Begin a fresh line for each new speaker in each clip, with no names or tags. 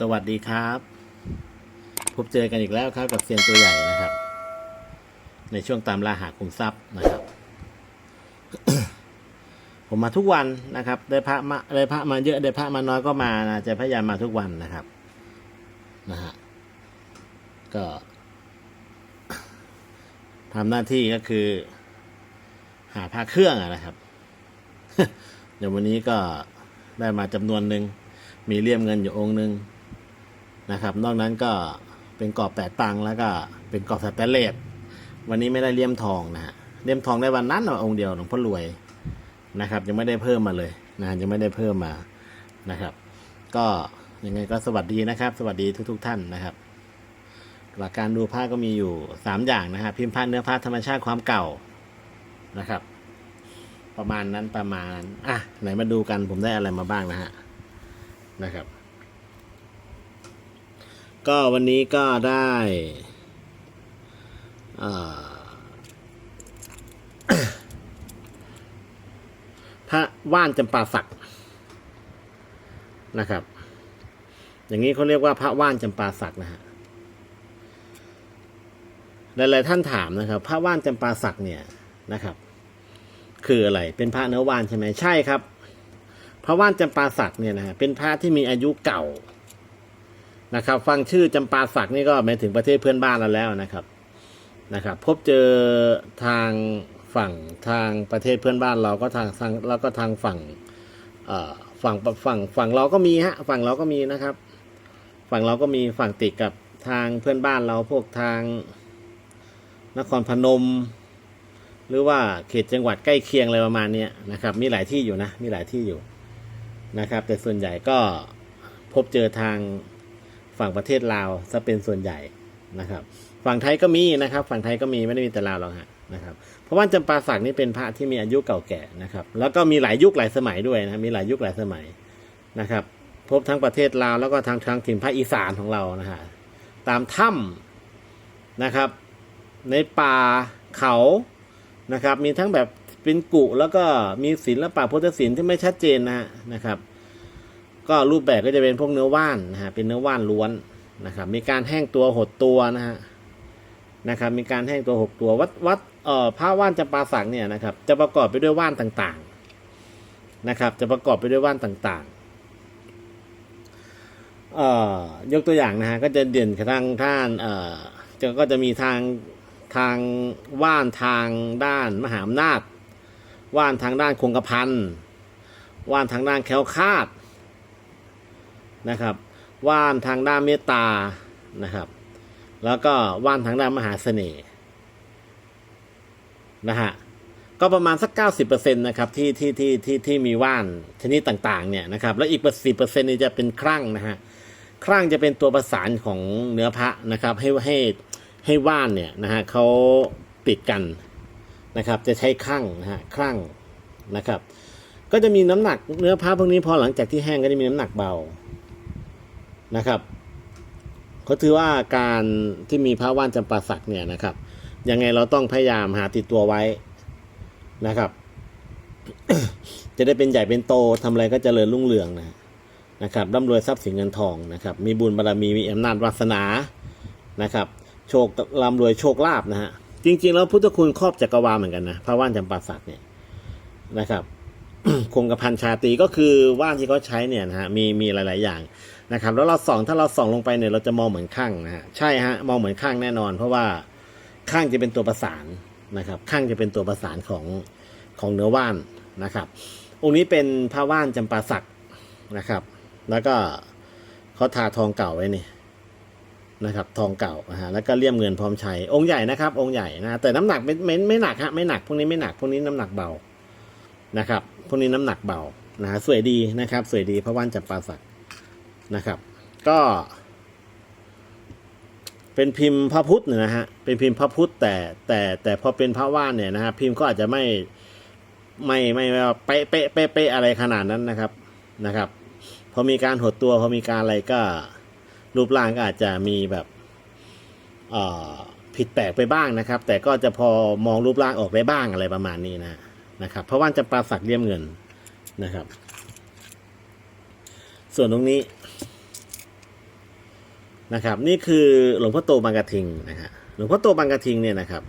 สวัสดีครับ พบเจอกันอีกแล้วครับกับเซียนตัวใหญ่นะครับ ในช่วงตามล่าหาคุมทรัพย์นะครับ ผมมาทุกวันนะครับ ได้พระมาได้พระมาเยอะได้พระมาน้อยก็มานะจะพยายามมาทุกวันนะครับนะฮะก็ทำหน้าที่ก็คือ หาพระเครื่องนะครับเดี๋ยววันนี้ก็ได้มาจำนวนหนึ่งมีเลี่ยมเงินอยู่องค์หนึ่ง นะครับ นอกนั้นก็เป็นกรอบแปดตังแล้วก็เป็นกรอบสแตนเลสวันนี้ไม่ได้เลี่ยมทองนะฮะเลี่ยมทองได้วันนั้นน่ะองค์เดียวหลวงพ่อรวยนะครับ ยังไม่ได้เพิ่มมาเลยนะยังไม่ได้เพิ่มมานะครับ ก็ยังไงก็สวัสดีนะครับ สวัสดีทุกๆท่านนะครับหลักการดูผ้าก็มีอยู่สามอย่างนะครับพิมพ์ผ้าเนื้อผ้าธรรมชาติความเก่านะครับ ประมาณนั้นประมาณนั้นอะไหนมาดูกันผมได้อะไรมาบ้างนะฮะนะครับ ก็วันนี้ก็ได้อ่าพระว่านจำปาสักนะครับ อย่างนี้เขาเรียกว่าพระว่านจำปาสักนะฮะหลายๆท่านถามนะครับ พระว่านจำปาสักเนี่ยนะครับ คืออะไรเป็นพระเนื้อว่านใช่ไหมใช่ครับ พระว่านจำปาสักเนี่ยนะฮะเป็นพระที่มีอายุเก่า นะครับ ฟังชื่อจำปาสักนี่ก็หมายถึงประเทศเพื่อนบ้านเราแล้วนะครับนะครับ พบเจอทางฝั่งทางประเทศเพื่อนบ้านเราก็ทางทางแล้วก็ทางฝั่งฝั่งฝั่งฝั่งเราก็มีฮะฝั่งเราก็มีนะครับ ฝั่งเราก็มีฝั่งติดกับทางเพื่อนบ้านเราพวกทางนครพนม หรือว่าเขตจังหวัดใกล้เคียงอะไรประมาณนี้นะครับ มีหลายที่อยู่นะ มีหลายที่อยู่นะครับ แต่ส่วนใหญ่ก็พบเจอทาง ฝั่งประเทศลาวซะเป็นส่วนใหญ่นะครับ ฝั่งไทยก็มีนะครับ ฝั่งไทยก็มีไม่ได้มีแต่ลาวหรอกฮะนะครับเพราะว่าจำปาสักนี่เป็นพระที่มีอายุเก่าแก่นะครับ แล้วก็มีหลายยุคหลายสมัยด้วยนะมีหลายยุคหลายสมัยนะครับ พบทั้งประเทศลาวแล้วก็ทางทางถิ่นภาคอีสานของเรานะฮะตามถ้ำนะครับ ในป่าเขานะครับ มีทั้งแบบเป็นกุแล้วก็มีศิลปะพุทธศิลป์ที่ไม่ชัดเจนนะนะครับ ก็รูปแบบก็จะเป็นพวกเนื้อว่านนะฮะเป็นเนื้อว่านล้วนนะครับ มีการแห้งตัวหดตัวนะฮะนะครับ มีการแห้งตัวหดตัววัดวัดเอ่อผ้าว่านจำปาสักเนี่ยนะครับ จะประกอบไปด้วยว่านต่างๆนะครับ จะประกอบไปด้วยว่านต่างๆเอ่อยกตัวอย่างนะฮะก็จะเด่นทางท่านเอ่อจะก็จะมีทางทางว่านทางด้านมหาอำนาจ ว่านทางด้านคงกระพันว่านทางด้านแคล้วคาด นะครับว่านทางด้านเมตตานะครับ แล้วก็ว่านทางด้านมหาเสน่ห์นะฮะก็ประมาณสักเก้าสิบเปอร์เซ็นต์นะครับที่ที่ที่ที่ที่มีว่านชนิดต่างๆเนี่ยนะครับ แล้วอีกสิบเปอร์เซ็นต์นี่จะเป็นครั่งนะฮะครั่งจะเป็นตัวประสานของเนื้อพระนะครับ ให้ให้ให้ว่านเนี่ยนะฮะเขาติดกันนะครับ จะใช้ครั่งนะฮะครั่งนะครับ ก็จะมีน้ำหนักเนื้อผ้าพวกนี้พอหลังจากที่แห้งก็จะมีน้ำหนักเบา นะครับเขาถือว่าการที่มีผ้าว่านจำปาสักเนี่ยนะครับยังไงเราต้องพยายามหาติดตัวไว้นะครับ จะได้เป็นใหญ่เป็นโตทำอะไรก็เจริญรุ่งเรืองนะนะครับร่ำรวยทรัพย์สินเงินทองนะครับ มีบุญบารมีมีอำนาจวาสนานะครับโชคร่ำรวยโชคลาภนะฮะจริง ๆ แล้วพุทธคุณครอบจักรวาลเหมือนกันนะพระว่านจำปาสักเนี่ยนะครับคงกระพันชาตีก็คือว่านที่เขาใช้เนี่ยนะฮะมีมีหลาย ๆ อย่าง นะครับแล้วเราส่องถ้าเราส่องลงไปเนี่ยเราจะมองเหมือนข้างนะฮะใช่ฮะมองเหมือนข้างแน่นอน เพราะว่าข้างจะเป็นตัวประสานนะครับ ข้างจะเป็นตัวประสานของของเนื้อว่านนะครับ องค์นี้เป็นพระว่านจำปาสักนะครับ แล้วก็เขาทาทองเก่าไว้นี่นะครับ ทองเก่านะฮะแล้วก็เลี่ยมเงินพร้อมใช้องค์ใหญ่นะครับ องค์ใหญ่นะแต่น้ำหนักไม่ไม่ไม่หนักฮะไม่หนักพวกนี้ไม่หนักพวกนี้น้ำหนักเบานะครับพวกนี้น้ำหนักเบานะฮะสวยดีนะครับ สวยดีพระว่านจับปาสัก นะครับ ก็เป็นพิมพ์พระพุทธเนี่ยนะฮะ เป็นพิมพ์พระพุทธแต่แต่แต่พอเป็นพระว่านเนี่ยนะฮะพิมพ์ก็อาจจะไม่ไม่ไม่ว่าเป๊ะเป๊ะเป๊ะเป๊ะอะไรขนาดนั้นนะครับนะครับ พอมีการหดตัว พอมีการอะไรก็รูปร่างก็อาจจะมีแบบอ่อผิดแปลกไปบ้างนะครับ แต่ก็จะพอมองรูปร่างออกได้บ้างอะไรประมาณนี้นะนะครับเพราะว่าจะปลาสักเลี่ยมเงินนะครับ ส่วนตรงนี้ นะครับ นี่คือหลวงพ่อโตบางกะทิงนะฮะหลวงพ่อโตบางกะทิงเนี่ยนะครับ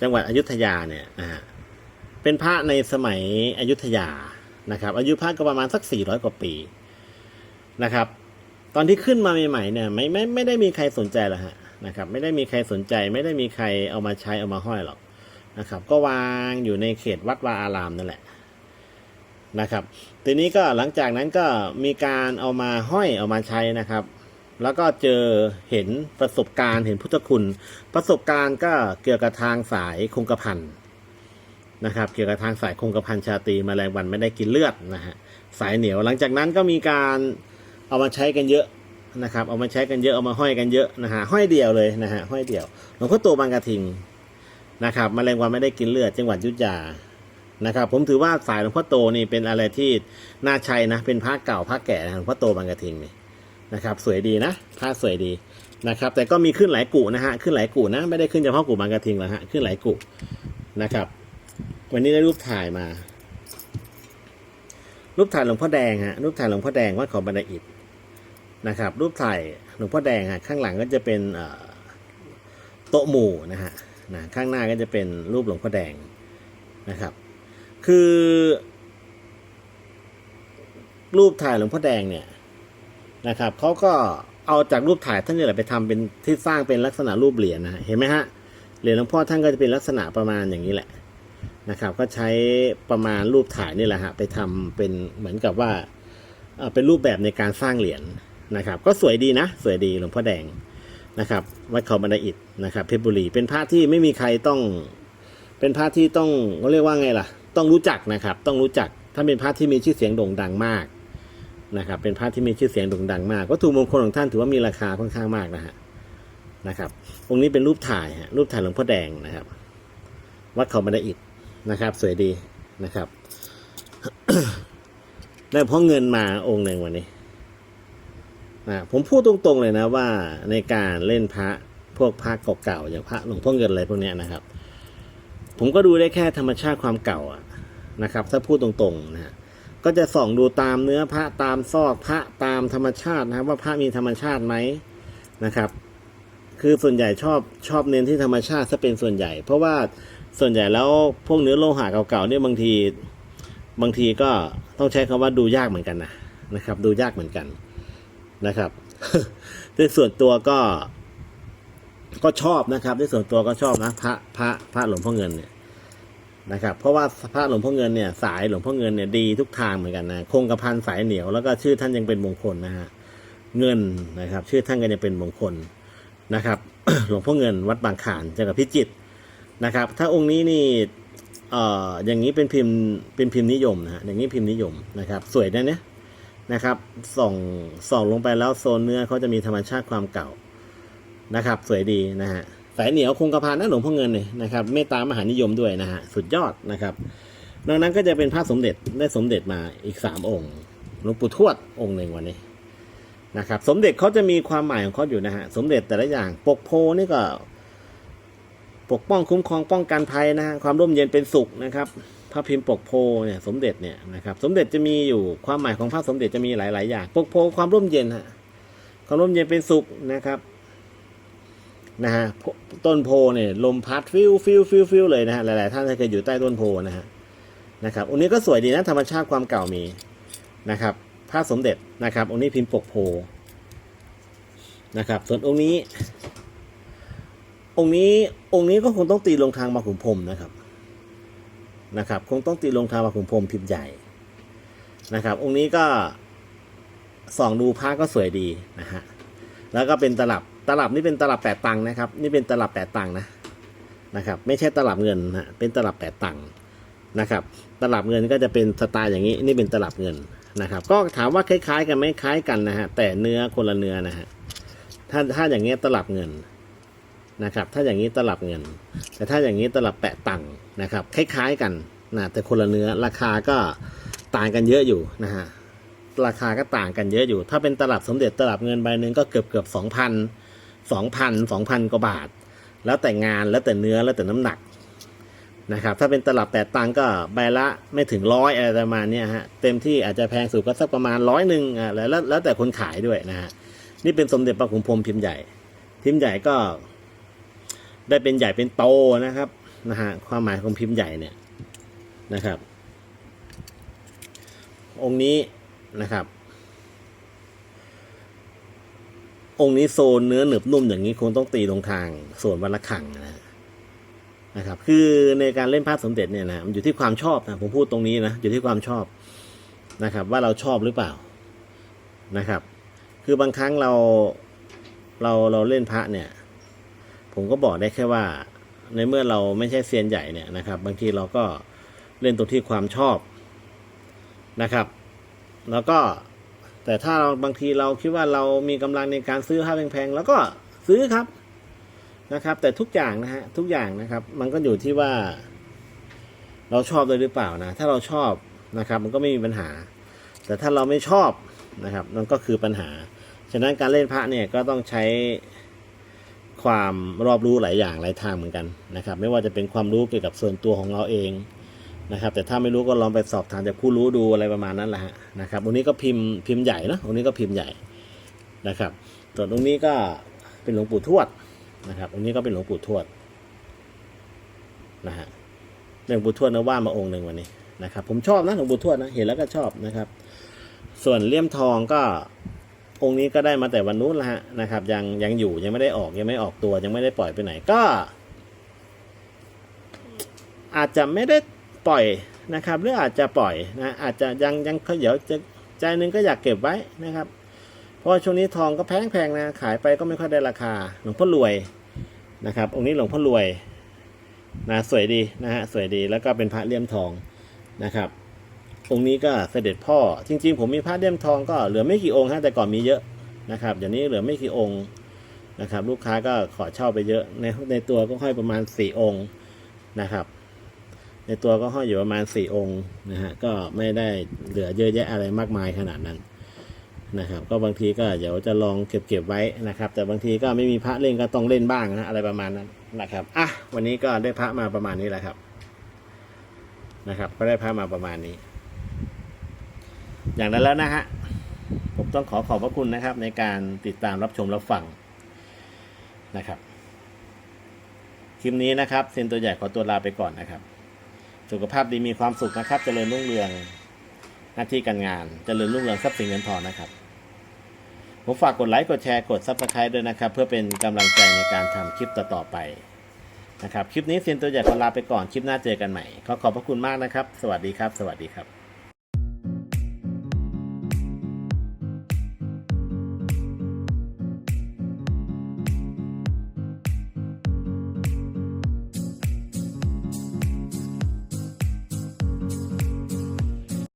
จังหวัดอยุธยาเนี่ยนะฮะเป็นพระในสมัยอยุธยานะครับ อายุพระก็ประมาณสักสี่ร้อยกว่าปีนะครับ ตอนที่ขึ้นมาใหม่ๆเนี่ยไม่ไม่ไม่ได้มีใครสนใจหรอกฮะนะครับ ไม่ได้มีใครสนใจ ไม่ได้มีใครเอามาใช้เอามาห้อยหรอกนะครับ ก็วางอยู่ในเขตวัดวาอารามนั่นแหละนะครับ ทีนี้ก็หลังจากนั้นก็มีการเอามาห้อยเอามาใช้นะครับ แล้วก็เจอเห็นประสบการณ์เห็นพุทธคุณ ประสบการณ์ก็เกี่ยวกับทางสายคงกระพันนะครับ เกี่ยวกับทางสายคงกระพันชาตรีแมลงวันไม่ได้กินเลือดนะฮะสายเหนียวหลังจากนั้นก็มีการเอามาใช้กันเยอะนะครับ เอามาใช้กันเยอะเอามาห้อยกันเยอะนะฮะห้อยเดียวเลยนะฮะห้อยเดียวหลวงพ่อโตบางกระทิงนะครับมแมลงวันไม่ได้กินเลือด จังหวัดยุธยานะครับผมถือว่าสายหลวงพ่อโตนี่เป็นอะไรที่น่าใช้นะเป็นพระเก่าพระแก่หลวงพ่อโตบางกระทิงนี่ นะครับสวยดีนะผ้าสวยดีนะครับ แต่ก็มีขึ้นหลายกุนะฮะขึ้นหลายกุนะไม่ได้ขึ้นเฉพาะกุบางกระทิงหรอกฮะขึ้นหลายกุนะครับ วันนี้ได้รูปถ่ายมา รูปถ่ายหลวงพ่อแดงฮะรูปถ่ายหลวงพ่อแดงวัดเของบันไดอิฐนะครับ รูปถ่ายหลวงพ่อแดงฮะข้างหลังก็จะเป็นโต๊ะหมู่นะฮะนะข้างหน้าก็จะเป็นรูปหลวงพ่อแดงนะครับ คือ รูปถ่ายหลวงพ่อแดงเนี่ย นะครับเขาก็เอาจากรูปถ่ายท่านนี่แหละไปทำเป็นที่สร้างเป็นลักษณะรูปเหรียญนะเห็นไหมฮะเหรียญหลวงพ่อท่านก็จะเป็นลักษณะประมาณอย่างนี้แหละนะครับ ก็ใช้ประมาณรูปถ่ายนี่แหละฮะไปทำเป็นเหมือนกับว่าเอ่อเป็นรูปแบบในการสร้างเหรียญนะครับ ก็สวยดีนะ สวยดีหลวงพ่อแดงนะครับวัดเขาบันไดอิฐนะครับเพชรบุรี เป็นพระที่ไม่มีใครต้อง เป็นพระที่ต้องเขาเรียกว่าไงล่ะ ต้องรู้จักนะครับ ต้องรู้จักถ้าเป็นพระที่มีชื่อเสียงโด่งดังมาก นะครับ เป็นพระที่มีชื่อเสียงโด่งดังมากวัตถุมงคลของท่านถือว่ามีราคาค่อนข้างมากนะฮะนะครับ องค์นี้เป็นรูปถ่ายฮะรูปถ่ายหลวงพ่อแดงนะครับ วัดเขาบันไดอิฐนะครับ สวยดีนะครับ ได้เพราะเงินมาองค์หนึ่งวันนี้นะผมพูดตรงๆเลยนะว่าในการเล่นพระพวกพระเก่าๆอย่างพระหลวงพ่อเงินอะไรพวกเนี้ยนะครับ ผมก็ดูได้แค่ธรรมชาติความเก่าอะนะครับ ถ้าพูดตรงๆนะฮะ ก็จะส่องดูตามเนื้อพระตามซอกพระตามธรรมชาตินะครับ ว่าพระมีธรรมชาติไหมนะครับ คือส่วนใหญ่ชอบชอบเน้นที่ธรรมชาติซะเป็นส่วนใหญ่ เพราะว่าส่วนใหญ่แล้วพวกเนื้อโลหะเก่าๆเนี่ยบางทีบางทีก็ต้องใช้คำว่าดูยากเหมือนกันนะนะครับ ดูยากเหมือนกันนะครับในส่วนตัวก็ ก็ชอบนะครับในส่วนตัวก็ชอบนะ พระพระพระหลวงพ่อเงินเนี่ย นะครับเพราะว่าพระหลวงพ่อเงินเนี่ยสายหลวงพ่อเงินเนี่ยดีทุกทางเหมือนกันนะคงกระพันสายเหนียวแล้วก็ชื่อท่านยังเป็นมงคลนะฮะเงินนะครับ ชื่อท่านก็ยังเป็นมงคลนะครับ หลวงพ่อเงินวัดบางขานจังหวัดพิจิตรนะครับ ถ้าองค์นี้นี่เอ่ออย่างนี้เป็นพิมพ์เป็นพิมพ์นิยมนะฮะอย่างนี้พิมพ์นิยมนะครับ สวยนะเนี่ยนะครับส่องส่องลงไปแล้วโซนเนื้อเขาจะมีธรรมชาติความเก่านะครับ สวยดีนะฮะ สายเหนียวคงกระพันนะหลวงพ่อเงินเนี่ยนะครับเมตตามหานิยมด้วยนะฮะสุดยอดนะครับนอกนั้นก็จะเป็นพระสมเด็จได้สมเด็จมาอีกสามองค์หลวงปู่ทวดองค์หนึ่งวันนี้นะครับ สมเด็จเขาจะมีความหมายของเขาอยู่นะฮะสมเด็จแต่ละอย่างปกโพนี่ก็ ปกป้องคุ้มครองป้องกันภัยนะฮะความร่มเย็นเป็นสุขนะครับ พระพิมพ์ปกโพเนี่ยสมเด็จเนี่ยนะครับสมเด็จจะมีอยู่ความหมายของพระสมเด็จจะมีหลาย ๆ อย่าง ปกโพความร่มเย็นฮะความร่มเย็นเป็นสุขนะครับ นะฮะต้นโพเนี่ยลมพัดฟิวฟิวฟิวฟิวเลยนะฮะหลายๆท่านเคยอยู่ใต้ต้นโพนะฮะนะครับองค์นี้ก็สวยดีนะธรรมชาติความเก่ามีนะครับพระสมเด็จนะครับองค์นี้พิมพ์ปกโพนะครับส่วนองค์นี้ องค์นี้องค์นี้ก็คงต้องตีลงทางมาขุนพรมนะครับนะครับ คงต้องตีลงทางมาขุนพรมพิมพ์ใหญ่นะครับ องค์นี้ก็ส่องดูพระก็สวยดีนะฮะแล้วก็เป็นตลับ ตลับนี่เป็นตลับแปดตังค์นะครับ นี่เป็นตลับแปดตังค์นะนะครับ ไม่ใช่ตลับเงินนะเป็นตลับแปดตังค์นะครับ ตลับเงินก็จะเป็นสไตล์อย่างนี้นี่เป็นตลับเงินนะครับ ก็ถามว่าคล้าย ๆ กันไหมคล้ายกันนะฮะแต่เนื้อคนละเนื้อนะฮะถ้าถ้าอย่างเงี้ยตลับเงินนะครับ ถ้าอย่างนี้ตลับเงิน แต่ถ้าอย่างนี้ตลับแปดตังค์นะครับ คล้าย ๆกันนะแต่คนละเนื้อราคาก็ต่างกันเยอะอยู่นะฮะราคาก็ต่างกันเยอะอยู่ ถ้าเป็นตลับสมเด็จตลับเงินใบหนึ่งก็เกือบเกือบสองพัน สองพันสองพันกว่าบาท แล้วแต่งานแล้วแต่เนื้อแล้วแต่น้ำหนักนะครับถ้าเป็นตลับแปดตังก็ใบละไม่ถึงร้อยอะไรประมาณนี้ฮะเต็มที่อาจจะแพงสุดก็สักประมาณร้อยหนึ่งอ่าแล้วแล้วแล้วแต่คนขายด้วยนะฮะนี่เป็นสมเด็จพระขุนพรหมพิมพ์ใหญ่ พิมพ์ใหญ่ก็ ได้เป็นใหญ่เป็นโตนะครับนะฮะความหมายของพิมพ์ใหญ่เนี่ยนะครับ องค์นี้นะครับ องค์นี้โซนเนื้อหนึบนุ่มอย่างนี้คงต้องตีลงทางส่วนวันละขังนะนะครับ คือในการเล่นพระสมเด็จเนี่ยนะมันอยู่ที่ความชอบนะผมพูดตรงนี้นะอยู่ที่ความชอบนะครับ ว่าเราชอบหรือเปล่านะครับ คือบางครั้งเราเราเราเล่นพระเนี่ย ผมก็บอกได้แค่ว่า ในเมื่อเราไม่ใช่เซียนใหญ่เนี่ยนะครับ บางทีเราก็เล่นตรงที่ความชอบนะครับ แล้วก็ แต่ถ้าเราบางทีเราคิดว่าเรามีกำลังในการซื้อผ้าแพงๆแล้วก็ซื้อครับนะครับ แต่ทุกอย่างนะฮะทุกอย่างนะครับ มันก็อยู่ที่ว่า เราชอบเลยหรือเปล่านะถ้าเราชอบนะครับ มันก็ไม่มีปัญหา แต่ถ้าเราไม่ชอบนะครับนั่นก็คือปัญหา ฉะนั้นการเล่นพระเนี่ยก็ต้องใช้ความรอบรู้หลายอย่างหลายทางเหมือนกันนะครับ ไม่ว่าจะเป็นความรู้เกี่ยวกับส่วนตัวของเราเอง นะครับ แต่ถ้าไม่รู้ก็ลองไปสอบถามจากผู้รู้ดูอะไรประมาณนั้นแหละฮะนะครับองนี้ก็พิมพ์พิมพ์ใหญ่เนอะองนี้ก็พิมพ์ใหญ่นะครับ ส่วนองนี้ก็เป็นหลวงปู่ทวดนะครับองนี้ก็เป็นหลวงปู่ทวดนะฮะหลวงปู่ทวดนื้อว่ามาองค์หนึ่งวันนี้นะครับ ผมชอบนะหลวงปู่ทวดนะเห็นแล้วก็ชอบนะครับ ส่วนเลี่ยมทองก็องค์นี้ก็ได้มาแต่วันนู้นล้วฮะนะครับ ยังยังอยู่ยังไม่ได้ออกยังไม่ออกตัวยังไม่ได้ปล่อยไปไหนก็ อาจจะไม่ได้ ปล่อยนะครับ หรืออาจจะปล่อยนะอาจจะยังยังเดี๋ยวจะใจนึงก็อยากเก็บไว้นะครับ เพราะช่วงนี้ทองก็แพงแพงๆนะขายไปก็ไม่ค่อยได้ราคาหลวงพ่อรวยนะครับ องค์นี้หลวงพ่อรวยนะสวยดีนะฮะสวยดีแล้วก็เป็นพระเลี่ยมทองนะครับ องค์นี้ก็เสด็จพ่อจริง ๆ ผมมีพระเลี่ยมทองก็เหลือไม่กี่องค์ฮะแต่ก่อนมีเยอะนะครับเดี๋ยวนี้เหลือไม่กี่องค์นะครับ ลูกค้าก็ขอเช่าไปเยอะในในตัวก็ห้อยประมาณสี่องค์นะครับ ในตัวก็ห้อยอยู่ประมาณสี่องค์นะฮะก็ไม่ได้เหลือเยอะแยะอะไรมากมายขนาดนั้นนะครับ ก็บางทีก็เดี๋ยวจะลองเก็บเก็บไว้นะครับ แต่บางทีก็ไม่มีพระเล่นก็ต้องเล่นบ้างนะอะไรประมาณนั้นนะครับอะวันนี้ก็ได้พระมาประมาณนี้แหละครับนะครับ ก็ได้พระมาประมาณนี้ อย่างนั้นแล้วนะฮะผมต้องขอขอบพระคุณนะครับ ในการติดตามรับชมรับฟังนะครับคลิปนี้นะครับเซนตัวใหญ่ขอตัวลาไปก่อนนะครับ สุขภาพดีมีความสุขนะครับเจริญรุ่งเรืองหน้าที่การงานเจริญรุ่งเรืองทรัพย์สินเงินทองนะครับ ผมฝากกดไลค์กดแชร์กดซับสไครต์ด้วยนะครับ เพื่อเป็นกำลังใจในการทำคลิปต่อๆไปนะครับ คลิปนี้เซียนตัวใหญ่ขอลาไปก่อนคลิปหน้าเจอกันใหม่ ขอขอบพระคุณมากนะครับ สวัสดีครับ สวัสดีครับ